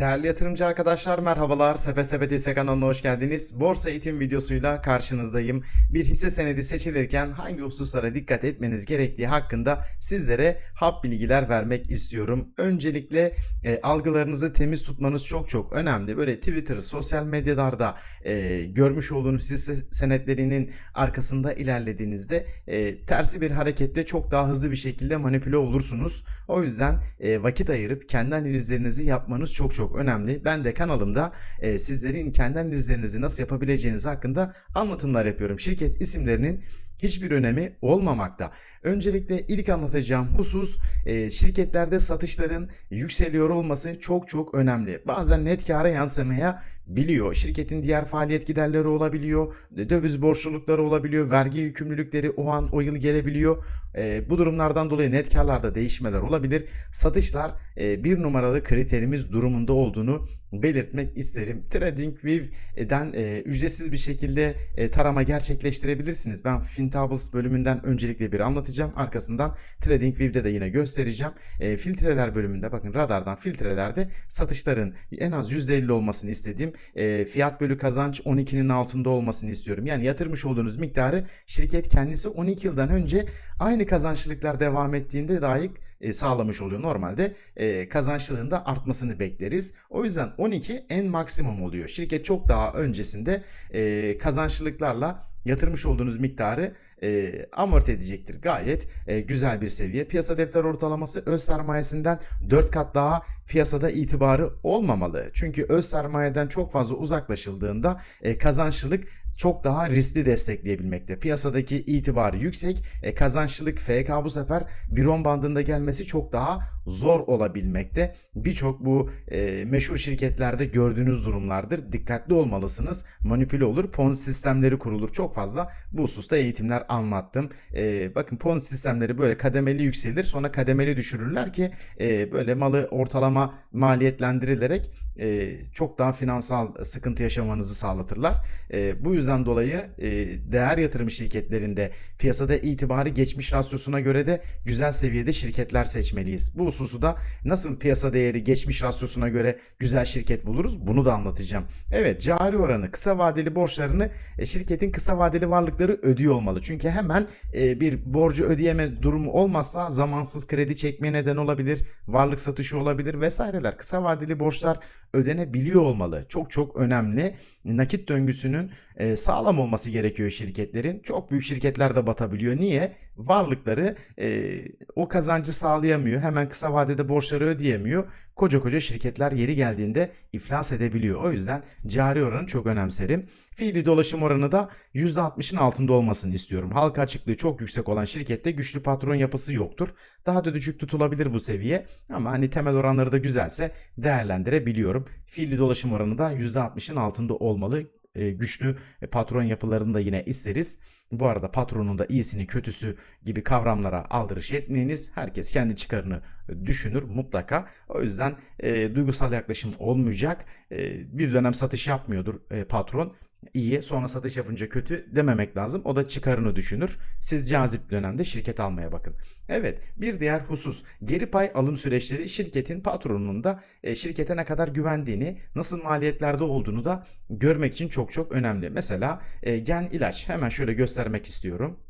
Değerli yatırımcı arkadaşlar merhabalar. Sepe Sepe Dese kanalına hoş geldiniz. Borsa eğitim videosuyla karşınızdayım. Bir hisse senedi seçilirken hangi hususlara dikkat etmeniz gerektiği hakkında sizlere hap bilgiler vermek istiyorum. Öncelikle e, algılarınızı temiz tutmanız çok çok önemli. Böyle Twitter, sosyal medyalarda e, görmüş olduğunuz hisse senetlerinin arkasında ilerlediğinizde e, tersi bir harekette çok daha hızlı bir şekilde manipüle olursunuz. O yüzden e, vakit ayırıp kendi analizlerinizi yapmanız çok çok önemli. Ben de kanalımda e, sizlerin kendi analizlerinizi nasıl yapabileceğiniz hakkında anlatımlar yapıyorum. Şirket isimlerinin hiçbir önemi olmamakta. Öncelikle ilk anlatacağım husus e, şirketlerde satışların yükseliyor olması çok çok önemli. Bazen net kâra yansımaya biliyor. Şirketin diğer faaliyet giderleri olabiliyor, döviz borçlulukları olabiliyor, vergi yükümlülükleri o an o yıl gelebiliyor. E, bu durumlardan dolayı net karlarda değişmeler olabilir. Satışlar e, bir numaralı kriterimiz durumunda olduğunu belirtmek isterim. TradingView'den e, ücretsiz bir şekilde e, tarama gerçekleştirebilirsiniz. Ben Fintables bölümünden öncelikle bir anlatacağım. Arkasından TradingView'de de yine göstereceğim. E, filtreler bölümünde bakın radardan filtrelerde satışların en az %50 olmasını istediğim e, fiyat bölü kazanç 12'nin altında olmasını istiyorum. Yani yatırmış olduğunuz miktarı şirket kendisi 12 yıldan önce aynı kazançlılıklar devam ettiğinde dahi e, sağlamış oluyor. Normalde e, kazançlılığın artmasını bekleriz. O yüzden 12 en maksimum oluyor. Şirket çok daha öncesinde e, kazançlılıklarla yatırmış olduğunuz miktarı e, amorti edecektir. Gayet e, güzel bir seviye. Piyasa defter ortalaması öz sermayesinden 4 kat daha piyasada itibarı olmamalı. Çünkü öz sermayeden çok fazla uzaklaşıldığında e, kazançlılık çok daha riskli destekleyebilmekte. Piyasadaki itibarı yüksek, e, kazançlılık FK bu sefer bir on bandında gelmesi çok daha zor olabilmekte. Birçok bu e, meşhur şirketlerde gördüğünüz durumlardır. Dikkatli olmalısınız. Manipüle olur, ponzi sistemleri kurulur. Çok fazla bu hususta eğitimler anlattım. E, bakın ponzi sistemleri böyle kademeli yükselir, sonra kademeli düşürürler ki e, böyle malı ortalama maliyetlendirilerek e, çok daha finansal sıkıntı yaşamanızı sağlatırlar. E, bu yüzden dolayı e, değer yatırım şirketlerinde piyasada itibarı geçmiş rasyosuna göre de güzel seviyede şirketler seçmeliyiz. Bu hususu da nasıl piyasa değeri geçmiş rasyosuna göre güzel şirket buluruz bunu da anlatacağım. Evet cari oranı kısa vadeli borçlarını e, şirketin kısa vadeli varlıkları ödüyor olmalı. Çünkü hemen e, bir borcu ödeyeme durumu olmazsa zamansız kredi çekmeye neden olabilir, varlık satışı olabilir vesaireler. Kısa vadeli borçlar ödenebiliyor olmalı. Çok çok önemli. Nakit döngüsünün e, sağlam olması gerekiyor şirketlerin. Çok büyük şirketler de batabiliyor. Niye? Varlıkları e, o kazancı sağlayamıyor. Hemen kısa vadede borçları ödeyemiyor. Koca koca şirketler yeri geldiğinde iflas edebiliyor. O yüzden cari oranı çok önemserim. Fiili dolaşım oranı da %60'ın altında olmasını istiyorum. Halka açıklığı çok yüksek olan şirkette güçlü patron yapısı yoktur. Daha da düşük tutulabilir bu seviye. Ama hani temel oranları da güzelse değerlendirebiliyorum. Fiili dolaşım oranı da %60'ın altında olmalı güçlü patron yapılarını da yine isteriz. Bu arada patronun da iyisini kötüsü gibi kavramlara aldırış etmeyiniz. Herkes kendi çıkarını düşünür mutlaka. O yüzden e, duygusal yaklaşım olmayacak. E, bir dönem satış yapmıyordur e, patron iyi sonra satış yapınca kötü dememek lazım. O da çıkarını düşünür. Siz cazip dönemde şirket almaya bakın. Evet bir diğer husus geri pay alım süreçleri şirketin patronunun da e, şirkete ne kadar güvendiğini nasıl maliyetlerde olduğunu da görmek için çok çok önemli. Mesela e, gen ilaç hemen şöyle göstermek istiyorum.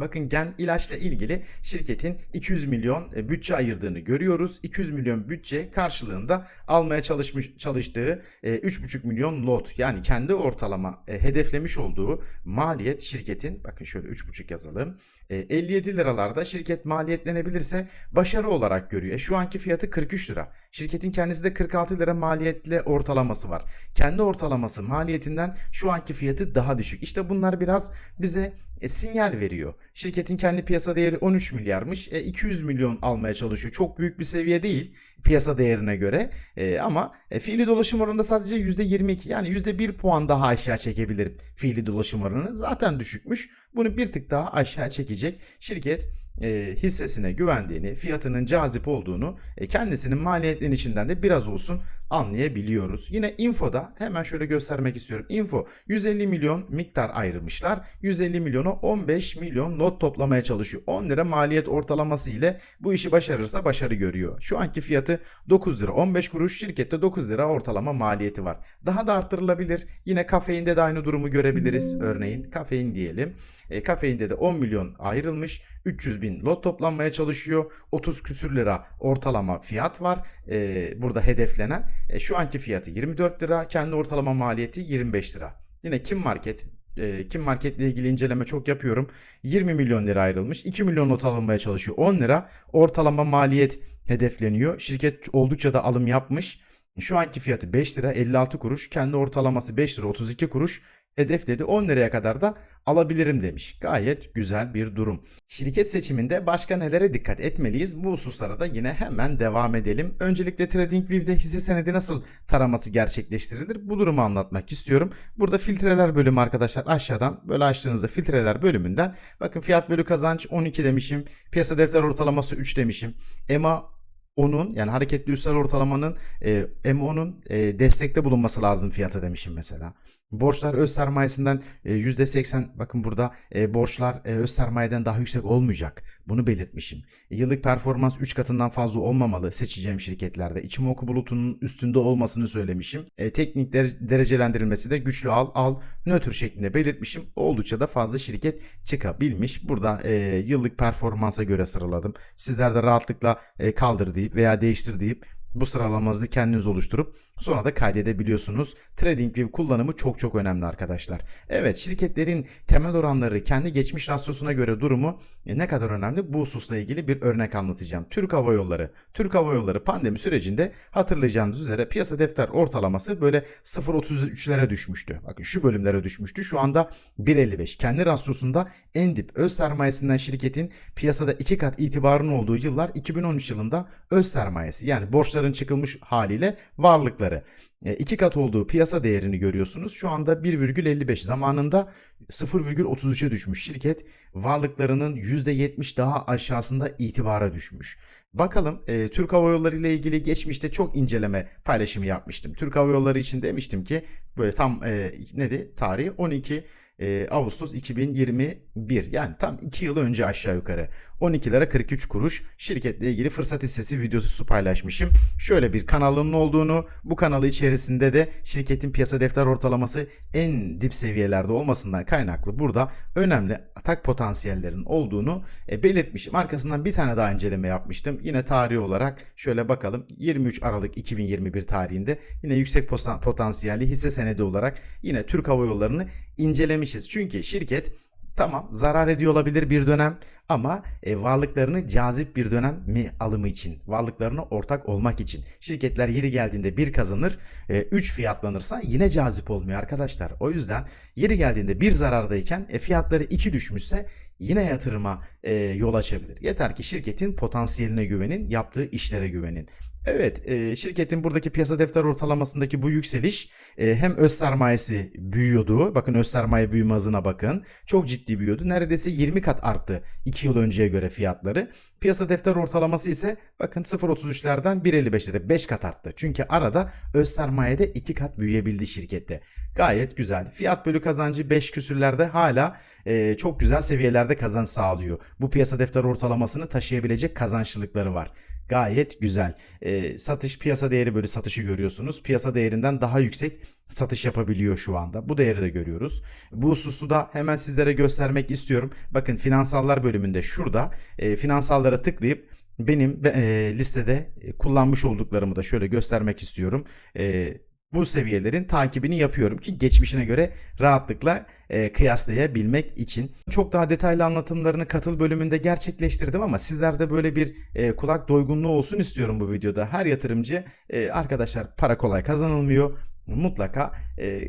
Bakın gen ilaçla ilgili şirketin 200 milyon e, bütçe ayırdığını görüyoruz. 200 milyon bütçe karşılığında almaya çalışmış çalıştığı 3,5 milyon lot yani kendi ortalama e, hedeflemiş olduğu maliyet şirketin bakın şöyle 3,5 yazalım. 57 liralarda şirket maliyetlenebilirse başarı olarak görüyor. E, şu anki fiyatı 43 lira. Şirketin kendisi de 46 lira maliyetli ortalaması var. Kendi ortalaması maliyetinden şu anki fiyatı daha düşük. İşte bunlar biraz bize e, sinyal veriyor. Şirketin kendi piyasa değeri 13 milyarmış. E, 200 milyon almaya çalışıyor. Çok büyük bir seviye değil piyasa değerine göre. E, ama e, fiili dolaşım oranında sadece %22 yani %1 puan daha aşağı çekebilir fiili dolaşım oranı. Zaten düşükmüş. Bunu bir tık daha aşağı çekecek. Şirket e, hissesine güvendiğini, fiyatının cazip olduğunu, e, kendisinin maliyetlerin içinden de biraz olsun anlayabiliyoruz. Yine infoda hemen şöyle göstermek istiyorum. Info 150 milyon miktar ayrılmışlar. 150 milyonu 15 milyon not toplamaya çalışıyor. 10 lira maliyet ortalaması ile bu işi başarırsa başarı görüyor. Şu anki fiyatı 9 lira 15 kuruş şirkette 9 lira ortalama maliyeti var. Daha da arttırılabilir. Yine kafeinde de aynı durumu görebiliriz. Örneğin kafein diyelim. E, kafeinde de 10 milyon ayrılmış. 300 bin lot toplanmaya çalışıyor. 30 küsür lira ortalama fiyat var. E, burada hedeflenen. E, şu anki fiyatı 24 lira. Kendi ortalama maliyeti 25 lira. Yine Kim Market e, Kim Market ile ilgili inceleme çok yapıyorum. 20 milyon lira ayrılmış. 2 milyon not alınmaya çalışıyor. 10 lira ortalama maliyet hedefleniyor. Şirket oldukça da alım yapmış. Şu anki fiyatı 5 lira 56 kuruş. Kendi ortalaması 5 lira 32 kuruş. Hedefledi 10 liraya kadar da alabilirim demiş. Gayet güzel bir durum. Şirket seçiminde başka nelere dikkat etmeliyiz? Bu hususlara da yine hemen devam edelim. Öncelikle TradingView'de hisse senedi nasıl taraması gerçekleştirilir? Bu durumu anlatmak istiyorum. Burada filtreler bölümü arkadaşlar aşağıdan böyle açtığınızda filtreler bölümünden bakın fiyat bölü kazanç 12 demişim. Piyasa defter ortalaması 3 demişim. EMA onun yani hareketli üstel ortalamanın e, M10'un e, destekte bulunması lazım fiyata demişim mesela. Borçlar öz sermayesinden e, %80 bakın burada e, borçlar e, öz sermayeden daha yüksek olmayacak. Bunu belirtmişim. E, yıllık performans 3 katından fazla olmamalı seçeceğim şirketlerde. İçimoku bulutunun üstünde olmasını söylemişim. E, teknik der- derecelendirilmesi de güçlü al al nötr şeklinde belirtmişim. Oldukça da fazla şirket çıkabilmiş. Burada e, yıllık performansa göre sıraladım. Sizler de rahatlıkla e, kaldır deyip veya değiştir deyip bu sıralamanızı kendiniz oluşturup sonra da kaydedebiliyorsunuz. TradingView kullanımı çok çok önemli arkadaşlar. Evet şirketlerin temel oranları kendi geçmiş rasyosuna göre durumu e, ne kadar önemli bu hususla ilgili bir örnek anlatacağım. Türk Hava Yolları. Türk Hava Yolları pandemi sürecinde hatırlayacağınız üzere piyasa defter ortalaması böyle 0.33'lere düşmüştü. Bakın şu bölümlere düşmüştü. Şu anda 1.55. Kendi rasyosunda en dip öz sermayesinden şirketin piyasada iki kat itibarının olduğu yıllar 2013 yılında öz sermayesi yani borçların çıkılmış haliyle varlıkları. E, iki kat olduğu piyasa değerini görüyorsunuz. Şu anda 1,55 zamanında 0,33'e düşmüş şirket varlıklarının %70 daha aşağısında itibara düşmüş. Bakalım e, Türk Hava Yolları ile ilgili geçmişte çok inceleme paylaşımı yapmıştım. Türk Hava Yolları için demiştim ki böyle tam e, neydi tarihi 12 e, Ağustos 2021 yani tam 2 yıl önce aşağı yukarı 12 lira 43 kuruş şirketle ilgili fırsat hissesi videosu paylaşmışım. Şöyle bir kanalının olduğunu bu kanalı içerisinde de şirketin piyasa defter ortalaması en dip seviyelerde olmasından kaynaklı burada önemli atak potansiyellerin olduğunu e, belirtmişim. Arkasından bir tane daha inceleme yapmıştım. Yine tarihi olarak şöyle bakalım 23 Aralık 2021 tarihinde yine yüksek potan- potansiyelli hisse senedi olarak yine Türk Hava Yolları'nı incelemişiz. Çünkü şirket tamam zarar ediyor olabilir bir dönem ama e, varlıklarını cazip bir dönem mi alımı için, varlıklarına ortak olmak için. Şirketler yeri geldiğinde bir kazanır, 3 fiyatlanırsa yine cazip olmuyor arkadaşlar. O yüzden yeri geldiğinde bir zarardayken e, fiyatları 2 düşmüşse yine yatırıma e, yol açabilir. Yeter ki şirketin potansiyeline güvenin, yaptığı işlere güvenin. Evet, e, şirketin buradaki piyasa defter ortalamasındaki bu yükseliş e, hem öz sermayesi büyüyordu. Bakın öz sermaye büyüme hızına bakın. Çok ciddi büyüyordu. Neredeyse 20 kat arttı 2 yıl önceye göre fiyatları. Piyasa defter ortalaması ise bakın 0.33'lerden 1.55'lere 5 kat arttı. Çünkü arada öz sermayede 2 kat büyüyebildi şirkette. Gayet güzel. Fiyat bölü kazancı 5 küsürlerde hala e, çok güzel seviyelerde kazanç sağlıyor. Bu piyasa defter ortalamasını taşıyabilecek kazançlılıkları var. Gayet güzel. E, satış piyasa değeri bölü satışı görüyorsunuz. Piyasa değerinden daha yüksek satış yapabiliyor şu anda. Bu değeri de görüyoruz. Bu hususu da hemen sizlere göstermek istiyorum. Bakın finansallar bölümünde şurada e, finansallara tıklayıp benim e, listede e, kullanmış olduklarımı da şöyle göstermek istiyorum. E, bu seviyelerin takibini yapıyorum ki geçmişine göre rahatlıkla e, kıyaslayabilmek için. Çok daha detaylı anlatımlarını katıl bölümünde gerçekleştirdim ama sizlerde böyle bir e, kulak doygunluğu olsun istiyorum bu videoda. Her yatırımcı e, arkadaşlar para kolay kazanılmıyor. Mutlaka e,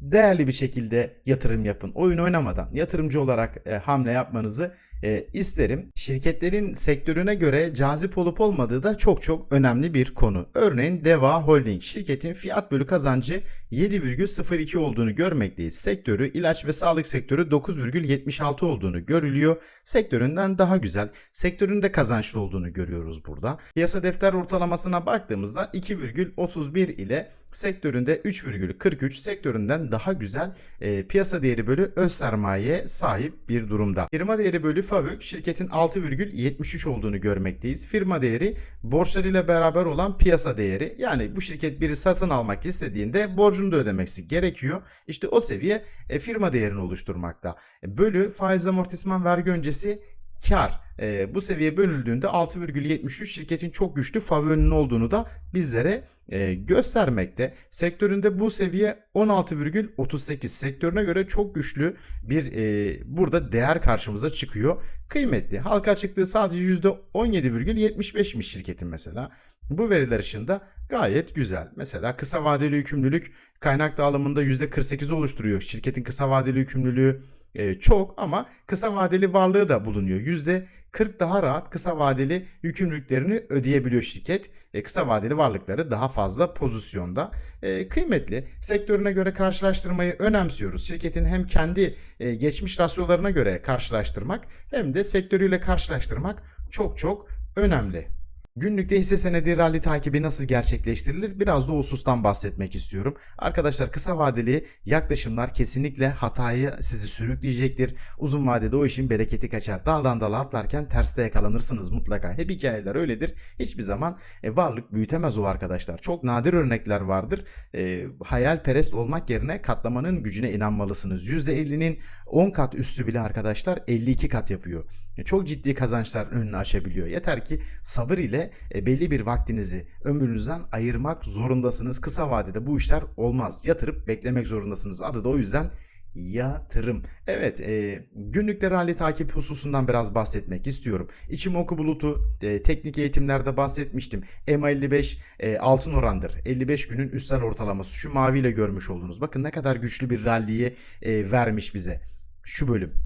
değerli bir şekilde yatırım yapın. Oyun oynamadan yatırımcı olarak e, hamle yapmanızı e, isterim. Şirketlerin sektörüne göre cazip olup olmadığı da çok çok önemli bir konu. Örneğin Deva Holding şirketin fiyat bölü kazancı 7,02 olduğunu görmekteyiz. Sektörü ilaç ve sağlık sektörü 9,76 olduğunu görülüyor. Sektöründen daha güzel, sektöründe kazançlı olduğunu görüyoruz burada. Piyasa defter ortalamasına baktığımızda 2,31 ile sektöründe 3,43 sektöründen daha güzel e, piyasa değeri bölü öz sermayeye sahip bir durumda. Firma değeri bölü FAVÖK şirketin 6,73 olduğunu görmekteyiz. Firma değeri borçlarıyla beraber olan piyasa değeri yani bu şirket biri satın almak istediğinde borcunu da ödemesi gerekiyor. İşte o seviye e, firma değerini oluşturmakta. E, Bölü faiz amortisman vergi öncesi kar e, bu seviye bölüldüğünde 6,73 şirketin çok güçlü favörünün olduğunu da bizlere e, göstermekte. Sektöründe bu seviye 16,38 sektörüne göre çok güçlü bir e, burada değer karşımıza çıkıyor. Kıymetli. Halka çıktığı sadece %17,75'miş şirketin mesela. Bu veriler ışığında gayet güzel. Mesela kısa vadeli yükümlülük kaynak dağılımında %48 oluşturuyor. Şirketin kısa vadeli yükümlülüğü e, çok ama kısa vadeli varlığı da bulunuyor. %40 daha rahat kısa vadeli yükümlülüklerini ödeyebiliyor şirket. E, kısa vadeli varlıkları daha fazla pozisyonda. E, kıymetli. Sektörüne göre karşılaştırmayı önemsiyoruz. Şirketin hem kendi e, geçmiş rasyolarına göre karşılaştırmak hem de sektörüyle karşılaştırmak çok çok önemli. Günlükte hisse senedi rally takibi nasıl gerçekleştirilir? Biraz da husustan bahsetmek istiyorum. Arkadaşlar kısa vadeli yaklaşımlar kesinlikle hataya sizi sürükleyecektir. Uzun vadede o işin bereketi kaçar. Daldan dala atlarken terste yakalanırsınız mutlaka. Hep hikayeler öyledir. Hiçbir zaman e, varlık büyütemez o arkadaşlar. Çok nadir örnekler vardır. E, hayalperest olmak yerine katlamanın gücüne inanmalısınız. %50'nin 10 kat üstü bile arkadaşlar 52 kat yapıyor. Çok ciddi kazançlar önünü açabiliyor. Yeter ki sabır ile e, belli bir vaktinizi ömrünüzden ayırmak zorundasınız. Kısa vadede bu işler olmaz. Yatırıp beklemek zorundasınız. Adı da o yüzden yatırım. Evet, e, günlükte rally takip hususundan biraz bahsetmek istiyorum. İçimoku bulutu e, teknik eğitimlerde bahsetmiştim. MA55 e, altın orandır. 55 günün üstel ortalaması. Şu maviyle görmüş oldunuz. Bakın ne kadar güçlü bir rally'yi e, vermiş bize. Şu bölüm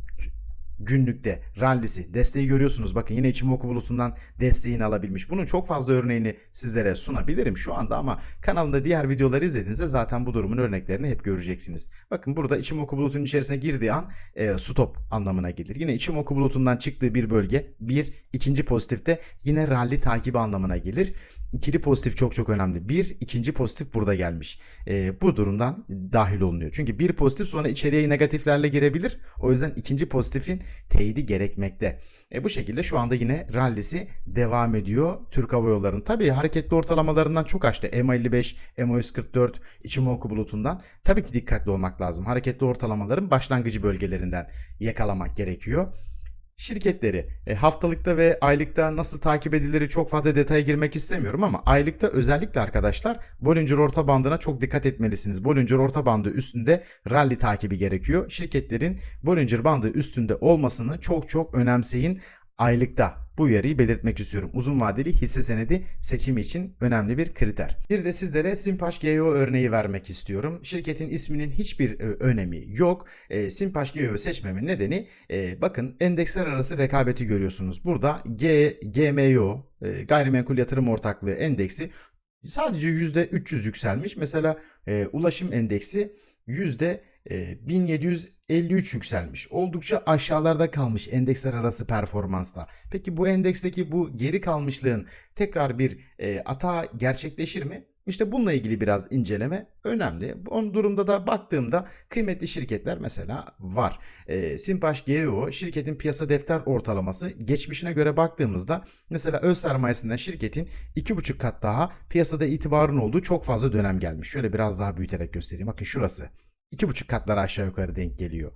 günlükte rallisi desteği görüyorsunuz. Bakın yine Ichimoku bulutundan desteğini alabilmiş. Bunun çok fazla örneğini sizlere sunabilirim şu anda ama kanalımda diğer videoları izlediğinizde zaten bu durumun örneklerini hep göreceksiniz. Bakın burada Ichimoku bulutunun içerisine girdiği an e, stop anlamına gelir. Yine Ichimoku bulutundan çıktığı bir bölge bir ikinci pozitifte yine rally takibi anlamına gelir. İkili pozitif çok çok önemli. Bir, ikinci pozitif burada gelmiş. E, bu durumdan dahil olunuyor. Çünkü bir pozitif sonra içeriye negatiflerle girebilir. O yüzden ikinci pozitifin teyidi gerekmekte. E, bu şekilde şu anda yine rallisi devam ediyor Türk Hava Yolları'nın. Tabii hareketli ortalamalarından çok açtı. MA55, MA144, Ichimoku bulutundan. Tabii ki dikkatli olmak lazım. Hareketli ortalamaların başlangıcı bölgelerinden yakalamak gerekiyor. Şirketleri e, haftalıkta ve aylıkta nasıl takip edilir çok fazla detaya girmek istemiyorum ama aylıkta özellikle arkadaşlar Bollinger orta bandına çok dikkat etmelisiniz. Bollinger orta bandı üstünde rally takibi gerekiyor. Şirketlerin Bollinger bandı üstünde olmasını çok çok önemseyin aylıkta. Bu uyarıyı belirtmek istiyorum. Uzun vadeli hisse senedi seçimi için önemli bir kriter. Bir de sizlere Simpaş GEO örneği vermek istiyorum. Şirketin isminin hiçbir e, önemi yok. E, Simpaş GEO seçmemin nedeni e, bakın endeksler arası rekabeti görüyorsunuz. Burada G, GMO e, gayrimenkul yatırım ortaklığı endeksi sadece %300 yükselmiş. Mesela e, ulaşım endeksi yüzde e, 1753 yükselmiş. Oldukça aşağılarda kalmış endeksler arası performansta. Peki bu endeksteki bu geri kalmışlığın tekrar bir e, ata gerçekleşir mi? İşte bununla ilgili biraz inceleme önemli. Onun durumda da baktığımda kıymetli şirketler mesela var. E, Simpaş GEO şirketin piyasa defter ortalaması geçmişine göre baktığımızda mesela öz sermayesinden şirketin 2,5 kat daha piyasada itibarın olduğu çok fazla dönem gelmiş. Şöyle biraz daha büyüterek göstereyim. Bakın şurası. 2,5 katlara aşağı yukarı denk geliyor.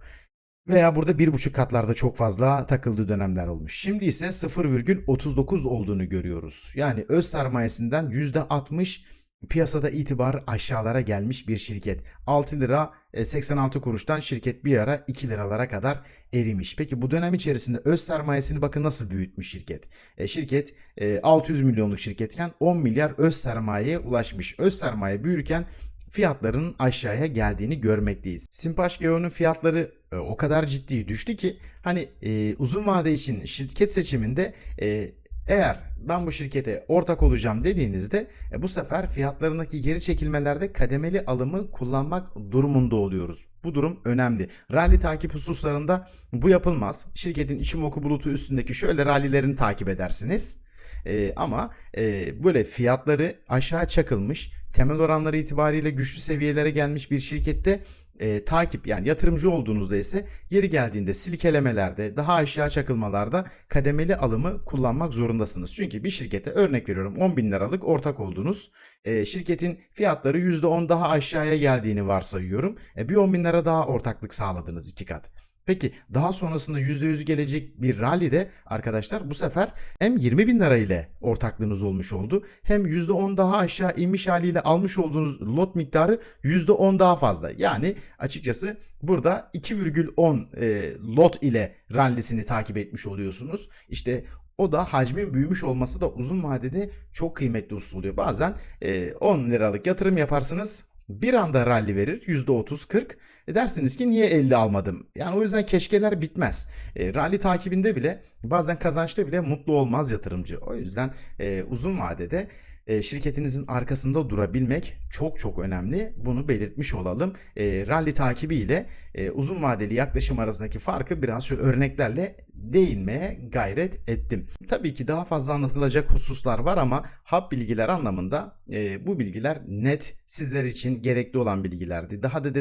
Veya burada 1,5 katlarda çok fazla takıldığı dönemler olmuş. Şimdi ise 0,39 olduğunu görüyoruz. Yani öz sermayesinden %60 piyasada itibar aşağılara gelmiş bir şirket. 6 lira e, 86 kuruştan şirket bir ara 2 liralara kadar erimiş. Peki bu dönem içerisinde öz sermayesini bakın nasıl büyütmüş şirket. E, şirket e, 600 milyonluk şirketken 10 milyar öz sermayeye ulaşmış. Öz sermaye büyürken fiyatların aşağıya geldiğini görmekteyiz. Simpaş Geo'nun fiyatları e, o kadar ciddi düştü ki hani e, uzun vade için şirket seçiminde e, eğer ben bu şirkete ortak olacağım dediğinizde e, bu sefer fiyatlarındaki geri çekilmelerde kademeli alımı kullanmak durumunda oluyoruz. Bu durum önemli. Rally takip hususlarında bu yapılmaz. Şirketin Ichimoku bulutu üstündeki şöyle rallilerini takip edersiniz. E, ama e, böyle fiyatları aşağı çakılmış, temel oranları itibariyle güçlü seviyelere gelmiş bir şirkette e, takip yani yatırımcı olduğunuzda ise yeri geldiğinde silkelemelerde daha aşağı çakılmalarda kademeli alımı kullanmak zorundasınız. Çünkü bir şirkete örnek veriyorum 10 bin liralık ortak oldunuz. E, şirketin fiyatları %10 daha aşağıya geldiğini varsayıyorum. E, bir 10 bin lira daha ortaklık sağladınız iki kat. Peki daha sonrasında %100 gelecek bir rallide arkadaşlar bu sefer hem 20 bin lira ile ortaklığınız olmuş oldu hem %10 daha aşağı inmiş haliyle almış olduğunuz lot miktarı %10 daha fazla. Yani açıkçası burada 2,10 e, lot ile rallisini takip etmiş oluyorsunuz. İşte o da hacmin büyümüş olması da uzun vadede çok kıymetli husus oluyor. Bazen e, 10 liralık yatırım yaparsınız bir anda rally verir %30-40 e dersiniz ki niye 50 almadım? Yani o yüzden keşkeler bitmez. E, rally takibinde bile bazen kazançta bile mutlu olmaz yatırımcı. O yüzden e, uzun vadede e, şirketinizin arkasında durabilmek çok çok önemli. Bunu belirtmiş olalım. E, rally takibi ile e, uzun vadeli yaklaşım arasındaki farkı biraz şöyle örneklerle değinmeye gayret ettim. Tabii ki daha fazla anlatılacak hususlar var ama hap bilgiler anlamında e, bu bilgiler net sizler için gerekli olan bilgilerdi. Daha da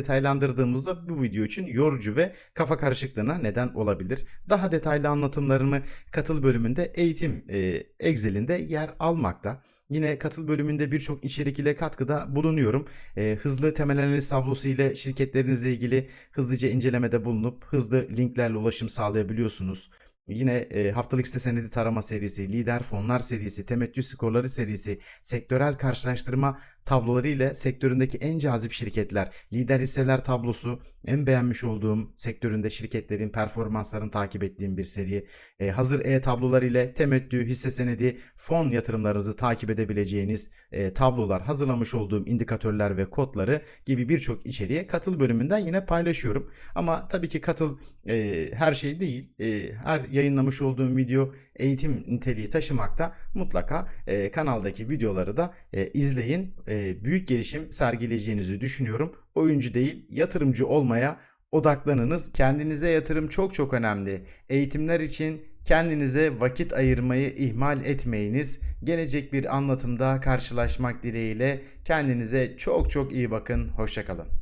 detaylandırdığımızda bu video için yorucu ve kafa karışıklığına neden olabilir. Daha detaylı anlatımlarımı katıl bölümünde eğitim e, Excel'inde yer almakta. Yine katıl bölümünde birçok içerik ile katkıda bulunuyorum. E, hızlı temel analiz tablosu ile şirketlerinizle ilgili hızlıca incelemede bulunup hızlı linklerle ulaşım sağlayabiliyorsunuz. Yine e, haftalık hisse senedi tarama serisi, lider fonlar serisi, temettü skorları serisi, sektörel karşılaştırma tabloları ile sektöründeki en cazip şirketler, lider hisseler tablosu, en beğenmiş olduğum sektöründe şirketlerin performanslarını takip ettiğim bir seri, e, hazır e-tablolar ile temettü, hisse senedi, fon yatırımlarınızı takip edebileceğiniz e, tablolar, hazırlamış olduğum indikatörler ve kodları gibi birçok içeriğe katıl bölümünden yine paylaşıyorum. Ama tabii ki katıl e, her şey değil. E, her yayınlamış olduğum video eğitim niteliği taşımakta. Mutlaka e, kanaldaki videoları da e, izleyin. Büyük gelişim sergileyeceğinizi düşünüyorum. Oyuncu değil, yatırımcı olmaya odaklanınız. Kendinize yatırım çok çok önemli. Eğitimler için kendinize vakit ayırmayı ihmal etmeyiniz. Gelecek bir anlatımda karşılaşmak dileğiyle kendinize çok çok iyi bakın. Hoşçakalın.